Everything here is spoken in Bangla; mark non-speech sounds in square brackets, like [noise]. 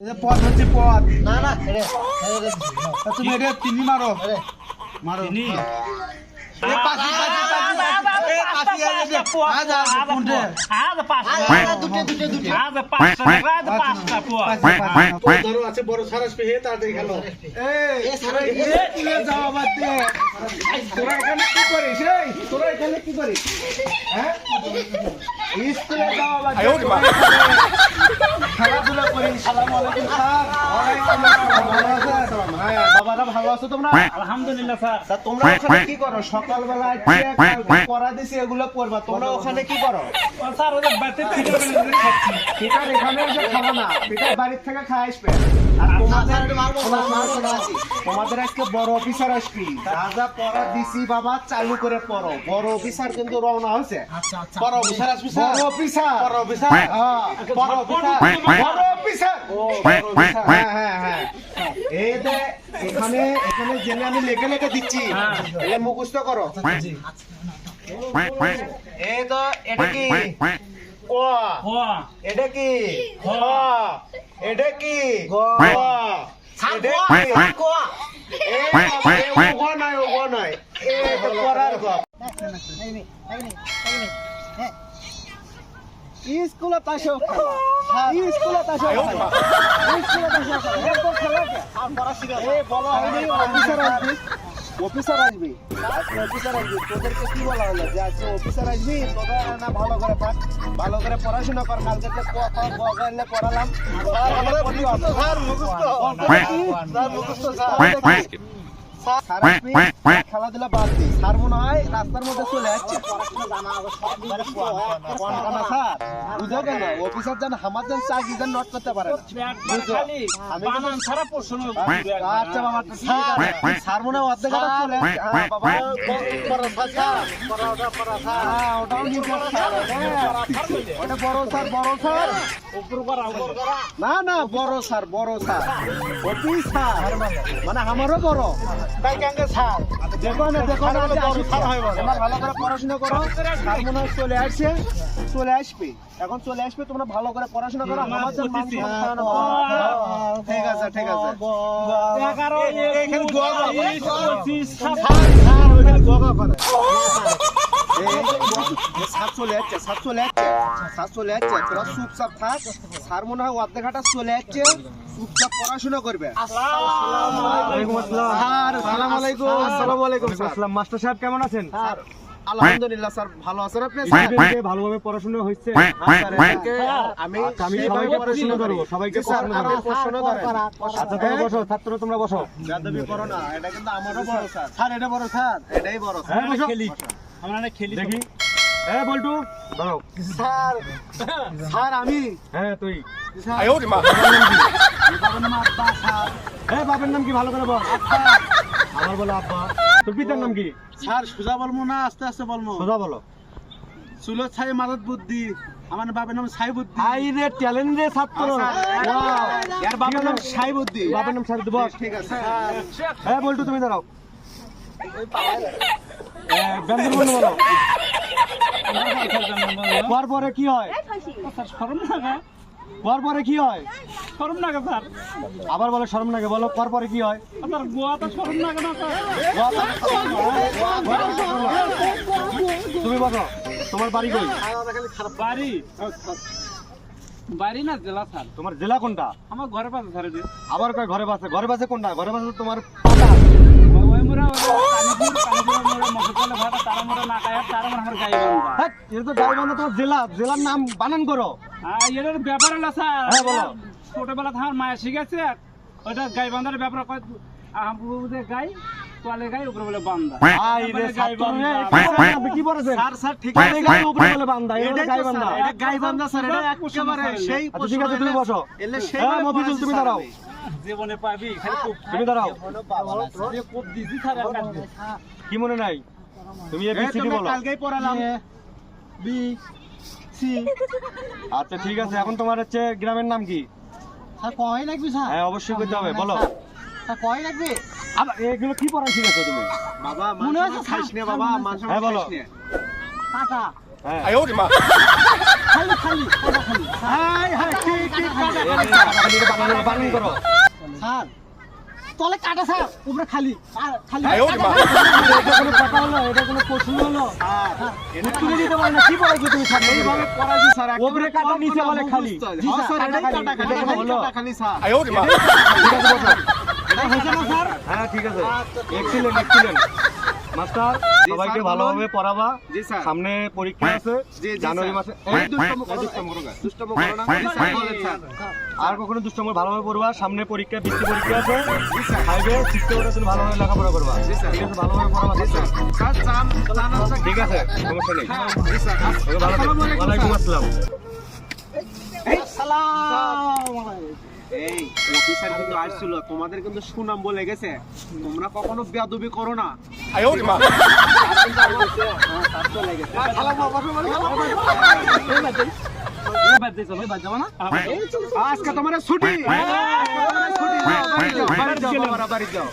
পথ হচ্ছে পথ। না না তা তুমি এটা চিনি মারো। মারো চিনি? পাশি আছে বড় সারাস পে তাড়াতাড়ি খেলো এ সারা এ তুলে যাও বাদ দে তোরা এখানে কি করিস তোরা এখানে কি করিস হ্যাঁ স্কুলে যাও খেলাধুলা করিস সালাম আলাইকুম স্যার ভালো হ্যাঁ বাবারা ভালো আছো তোমরা আলহামদুলিল্লাহ স্যার তা তোমরা কি করো সকালবেলা কালকে দিছি এগুলো পড়বা তোমরা ওখানে কি করো? স্যার ওদের বাড়িতে [laughs] পিঠার এখানে এসে খাব না পিঠার বাড়ির থেকে খাই আসবে। তোমাদের আজকে বড় অফিসার আসবি। রাজা পড়া দিছি বাবা চালু করে পড়ো। বড় অফিসার কিন্তু রওনা হয়েছে। বড় অফিসার আসবি বড় অফিসার? বড় অফিসার? হ্যাঁ, বড় অফিসার। বড় অফিসার। ও বড় অফিসার। হ্যাঁ। হ্যাঁ হ্যাঁ এই এখানে এখানে জেনে আমি লেখে লেখে দিচ্ছি। মুখস্থ করো। এই তো এটা কি ক হ এটা কি খ এটা কি গ এটা কি কোয়া এ বাবা, এ গ নয় ও গ নয় এ তো করার গ স্কুলে তাসো স্কুলে তাসো স্কুলে তাসো এরকম খেলা কে আর পড়া শিখা এই বলো হয়নি অফিসার আসবি অফিসার আসবে। আজকে অফিসার আসবে। তোদেরকে কি বলা হলো? যে আজকে অফিসার আসবি তোদের না ভালো করে পাঠ ভালো করে পড়াশোনা কর। কালকে তো ক খ গ পড়ালাম। স্যার মুখস্থ। স্যার মুখস্থ স্যার। খেলাধুলা বাদ দিই স্যার মনে হয় রাস্তার মধ্যে চলে যাচ্ছে অফিসার যেন আমার যেন চাকরি যেন নট করতে পারে না। আচ্ছা বাবা স্যার মনে হয় অর্ধেক চলে। ওটা বড় স্যার বড় স্যার। না না বড় স্যার বড় স্যার। Office sir. মানে আমারও বড়। দেখো না দেখো না যে আসি স্যার। তোমরা ভালো করে পড়াশোনা করো। মনে হয় চলে আসছে চলে আসবে। এখন চলে আসবে তোমরা ভালো করে পড়াশোনা করো। আমার যেন মান সম্মান হয়। ঠিক আছে ঠিক আছে। গোয়া গোয়া করে। [laughs] চলে যাচ্ছে সাত চলে যাচ্ছে সাত চলে যাচ্ছে তোরা চুপচাপ থাক। স্যার মনে হয় অর্ধেক হাটা চলে যাচ্ছে চুপচাপ পড়াশোনা করবে। মাস্টার সাহেব কেমন আছেন? স্যার আলহামদুলিল্লাহ স্যার ভালো আছেন আপনি? ভালোভাবে পড়াশোনা হচ্ছে হ্যাঁ, স্যার, এটাকে আমি আচ্ছা, আমি সবাইকে পড়াশোনা সবাইকে করেন। আচ্ছা তোমরা বসো ছাত্র তোমরা বসো। করো না, এটা কিন্তু আমারও বড় স্যার। স্যার, এটা বড় স্যার, এটাই বড় স্যার। হ্যাঁ খেলি। আমরা না খেলি দেখি। হ্যাঁ বল্টু। ধরো স্যার, স্যার, আমি হ্যাঁ তুই। স্যার, বাবার নাম আব্বা, স্যার। হ্যাঁ বাবার নাম কি? ভালো করে বল। আমার বলো আব্বা। তোর পিতার নাম কি? স্যার, সোজা বলব না আস্তে আস্তে বলব? সোজা বলো। চুলো ছাই মাদত বুদ্ধি আমার বাবার নাম সাই বুদ্ধি। হাই রে ট্যালেন্ট রে ছাত্র। Wow! এর বাবার নাম সাই বুদ্ধি। বাবার নাম সারিত বল ঠিক আছে হ্যাঁ বল্টু তুমি দাঁড়াও। ব্যঞ্জন বর্ণ বলো পর পরে কি হয়? শরম পর পরে কি হয়? শরম নাগা স্যার। আবার বলে শরম লাগে বলো পর পরে কি হয়? আপনার গোয়া তো শরম নাগা না স্যার? তুমি বলো তোমার বাড়ি কই? বাড়ি। বাড়ি না জেলা স্যার। তোমার জেলা কোনটা? আমার ঘরে পাশে স্যার আবার কয় ঘরে বাসে? ঘরে বাসে কোনটা? ঘরে বাসে তোমার জেলা জেলার নাম বানান করো। হ্যাঁ এটার ব্যাপার হলো স্যার হ্যাঁ, বলো। ছোটবেলা থেকে আমার মায়া শিখেছে ওইটা গাই বান্ধার ব্যাপার গাই তোয়ালে গাই উপরে বলে বান্দা। আই রে গাই বান্দা আপনি কি বলেছেন স্যার স্যার ঠিক আছে। গাই উপরে বলে বান্দা এটা এটাই তো গাইবান্ধা। স্যার, এটা স্যার এটা একেবারে সেই আচ্ছা ঠিক আছে তুমি বসো। এলে সেই হ্যাঁ মফিজুল তুমি দাঁড়াও। জীবনে পাবি খালি খুব তুমি দাঁড়াও। যে খুব দিছি স্যার একার কি মনে নাই? তুমি এ বি বলো। কালকেই পড়ালাম। বি সি আচ্ছা ঠিক আছে এখন তোমার হচ্ছে গ্রামের নাম কি? স্যার কয় লাগবে স্যার? হ্যাঁ অবশ্যই করতে হবে বলো। স্যার কয় লাগবে? আবার এগুলো কি পড়া শিখেছো তুমি? বাবা মনে খাইস? বাবা হ্যাঁ, বলো। হ্যাঁ। খালি খালি খালি। হাই হাই স্যার তলে কাটা স্যার উপরে খালি খালি এটা কোনো কথা হলো এটা কোনো প্রশ্ন হলো তুলে দিতে পারে না কি বলেছ তুমি স্যার এইভাবে পড়াইছি স্যার ওপরে কাটা নিচে বলে খালি জি স্যার কাটা কাটা খালি এটা হলো? খালি স্যার ঠিক আছে বসো এটা হয়েছে না স্যার হ্যাঁ ঠিক আছে এক্সিলেন্ট এক্সিলেন্ট মাস্টার সবাইকে ভালোভাবে পড়াবা। জি স্যার। সামনে পরীক্ষা আছে জানুয়ারি মাসে। আর কখনো দুষ্টম ভালোভাবে পড়বা? সামনে পরীক্ষা বৃত্তি পরীক্ষা আছে। ফাইভে সিক্সে ওটার ভালোভাবে লেখাপড়া করবা। জি, স্যার। ঠিক আছে ভালোভাবে পড়াবা ঠিক আছে সমস্যা নেই। জি স্যার। ওকে ভালো। ওয়ালাইকুম আসসালাম। এই কিন্তু আসছিল। তোমাদের কিন্তু সুনাম বলে গেছে। তোমরা কখনো বেয়াদবি করো না। হ্যাঁ, আজকে তোমার ছুটি। তোমার ছুটি বাড়ি যাও, বাড়ি যাও।